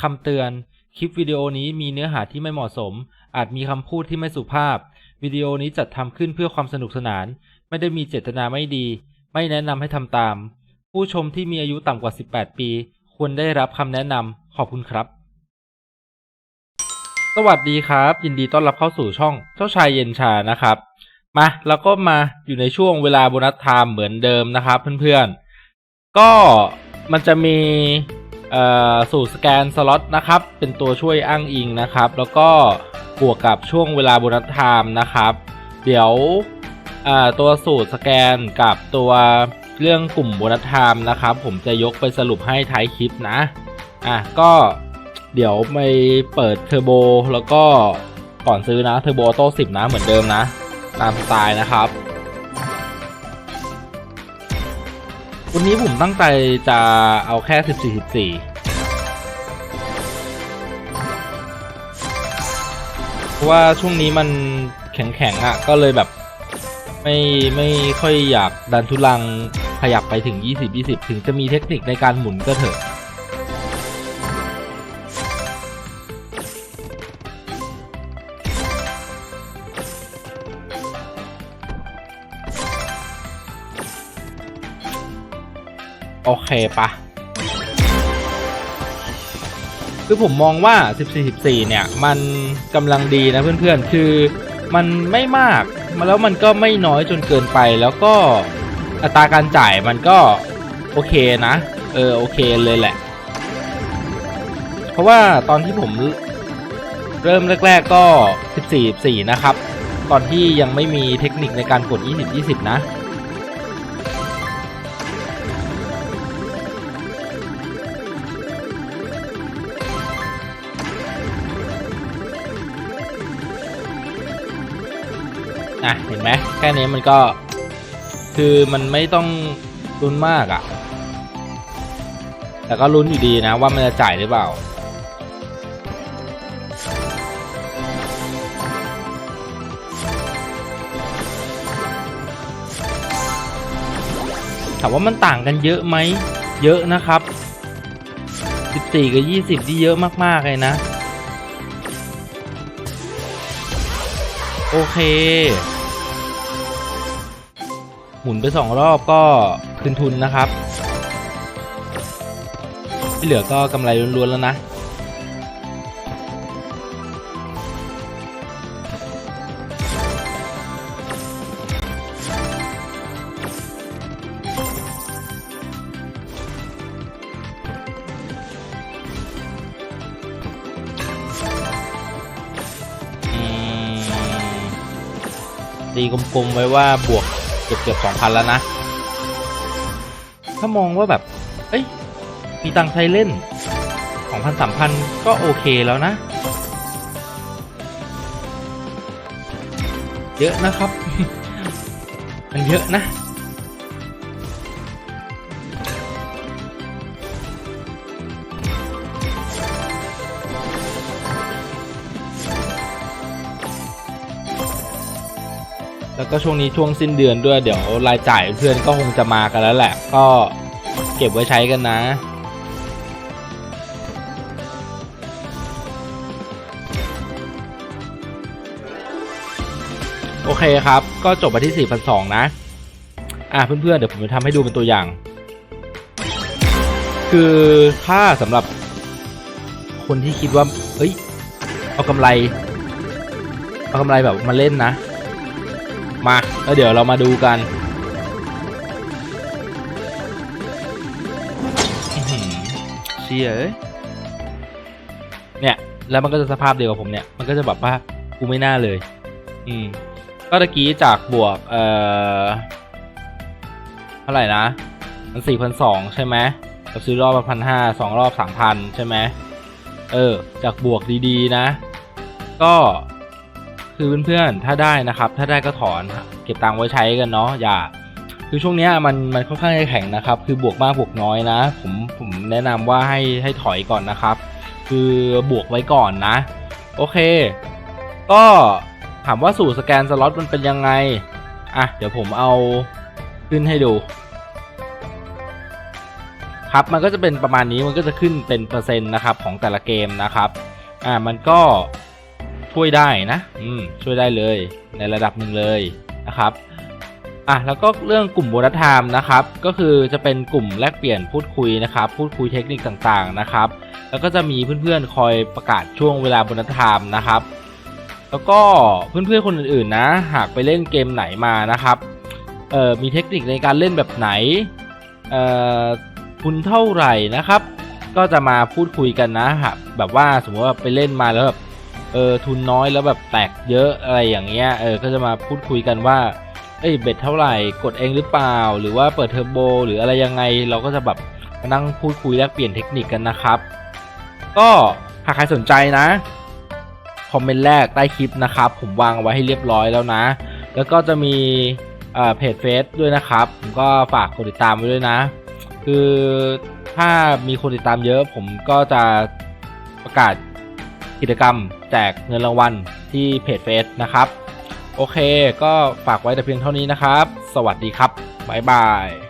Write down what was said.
คำเตือน คลิปวิดีโอนี้มีเนื้อหาที่ไม่เหมาะสม อาจมีคำพูดที่ไม่สุภาพ วิดีโอนี้จัดทำขึ้นเพื่อความสนุกสนาน ไม่ได้มีเจตนาไม่ดี ไม่แนะนำให้ทำตาม ผู้ชมที่มีอายุต่ำกว่า 18 ปี ควรได้รับคำแนะนำขอบคุณครับ สวัสดีครับ ยินดีต้อนรับเข้าสู่ช่องเจ้าชายเย็นชานะครับ มาแล้วก็มาอยู่ในช่วงเวลาโบนัสไทม์เหมือนเดิมนะครับเพื่อนๆก็มันจะมี สูตรสแกนสล็อตนะครับ เป็นตัวช่วยอ้างอิงนะครับ แล้วก็บวกกับช่วงเวลาโบนัสไทม์นะครับ เดี๋ยวตัวสูตรสแกนกับตัวเรื่องกลุ่มโบนัสไทม์นะครับ ผมจะยกไปสรุปให้ท้ายคลิปนะ อะก็เดี๋ยวไปเปิดเทอร์โบแล้วก็ก่อนซื้อนะเทอร์โบโต้10นะเหมือนเดิมนะ ตามสไตล์นะครับ วันนี้ผมตั้งใจจะเอาแค่14 14เพราะว่าช่วงนี้มันแข็งๆอะ ก็เลยแบบ ไม่ไม่ค่อยอยากดันทุลังขยับไปถึง 20 20 ถึงจะมีเทคนิคในการหมุนก็เถอะ โอเคปะคือผมมองว่า 14 14 เนี่ย มันกำลังดีนะเพื่อนๆ คือมันไม่มาก แล้วมันก็ไม่น้อยจนเกินไป แล้วก็อัตราการจ่ายมันก็โอเคนะ เออ โอเคเลยแหละ เพราะว่าตอนที่ผมเริ่มแรก ๆ ก็ 14 14 นะครับ ตอนที่ยังไม่มีเทคนิคในการกด 20 20 นะ อะเห็นไหมแค่นี้มันก็ คือมันไม่ต้องลุ้นมากอะ่ะ แต่ก็ลุ้นอยู่ดีนะว่ามันจะจ่ายหรือเปล่าถามว่ามันต่างกันเยอะไหม เยอะนะครับ 14 กับ 20 ที่เยอะมาก ๆ เลยนะ โอเค หมุนไปสองรอบก็คืนทุนนะครับ ที่เหลือก็กำไรล้วนๆแล้วนะตีกลมๆไว้ว่าบวก เกือบเกือบสองพันแล้วนะ ถ้ามองว่าแบบ เอ้ย มีตังใช้เล่นสองพันสามพันก็โอเคแล้วนะ เยอะนะครับ มันเยอะนะ แล้วก็ช่วงนี้ช่วงสิ้นเดือนด้วยเดี๋ยวรายจ่ายเพื่อนก็คงจะมากันแล้วแหละ ก็เก็บไว้ใช้กันนะ โอเคครับ ก็จบไปที่ 4,200 นะ อะเพื่อนๆ เดี๋ยวผมจะทำให้ดูเป็นตัวอย่าง คือถ้าสำหรับคนที่คิดว่าเอ้ย เอากำไร เอากำไรแบบมาเล่นนะ มาแล้วเดี๋ยวเรามาดูกันเชียเอ้ยเนี่ยแล้วมันก็จะสภาพเดียวกับผมเนี่ยมันก็จะแบบว่ากูไม่น่าเลย อืมก็ตะกี้จากบวกเอ่อเท่าไหร่นะมันสี่พันสองใช่ไหมเราซื้อรอบละพันห้าสองรอบสามพันใช่ไหมเออ จากบวกดีๆนะ ก็ คือเพื่อนๆถ้าได้นะครับ ถ้าได้ก็ถอนเก็บตังค์ไว้ใช้กันเนาะอย่า คือช่วงนี้มันมันค่อนข้างจะแข็งนะครับ คือบวกมากบวกน้อยนะ ผมผมแนะนำว่าให้ให้ถอยก่อนนะครับ คือบวกไว้ก่อนนะ โอเค ก็ถามว่าสูตรสแกนสล็อตมันเป็นยังไงอะเดี๋ยวผมเอาขึ้นให้ดู ครับมันก็จะเป็นประมาณนี้มันก็จะขึ้นเป็นเปอร์เซ็นต์นะครับของแต่ละเกมนะครับอ่ามันก็ ช่วยได้นะ อืมช่วยได้เลยในระดับหนึ่งเลยนะครับอะแล้วก็เรื่องกลุ่มโบนัสไทม์นะครับ ก็คือจะเป็นกลุ่มแลกเปลี่ยนพูดคุยนะครับ พูดคุยเทคนิคต่างๆนะครับ แล้วก็จะมีเพื่อนๆคอยประกาศช่วงเวลาโบนัสไทม์นะครับ แล้วก็เพื่อนๆคนอื่นๆนะ หากไปเล่นเกมไหนมานะครับเอ่อมีเทคนิคในการเล่นแบบไหนเอ่อทุนเท่าไหร่นะครับ ก็จะมาพูดคุยกันนะฮะแบบว่าสมมติว่าไปเล่นมาแล้วแบบ เออทุนน้อยแล้วแบบแตกเยอะอะไรอย่างเงี้ยเออก็จะมาพูดคุยกันว่าเอ้ยเบ็ดเท่าไหร่กดเองหรือเปล่า หรือว่าเปิดเทอร์โบ หรืออะไรยังไงเราก็จะแบบมานั่งพูดคุยแลกเปลี่ยนเทคนิคกันนะครับ ก็หากใครสนใจนะคอมเมนต์แรกใต้คลิปนะครับ ผมวางเอาไว้ให้เรียบร้อยแล้วนะ แล้วก็จะมีอ่อเพจเฟซด้วยนะครับ ผมก็ฝากกดติดตามไว้ด้วยนะ คือถ้ามีคนติดตามเยอะผมก็จะประกาศ กิจกรรม แจกเงินรางวัลที่เพจเฟซนะครับ โอเค ก็ฝากไว้แต่เพียงเท่านี้นะครับ สวัสดีครับ บ๊ายบาย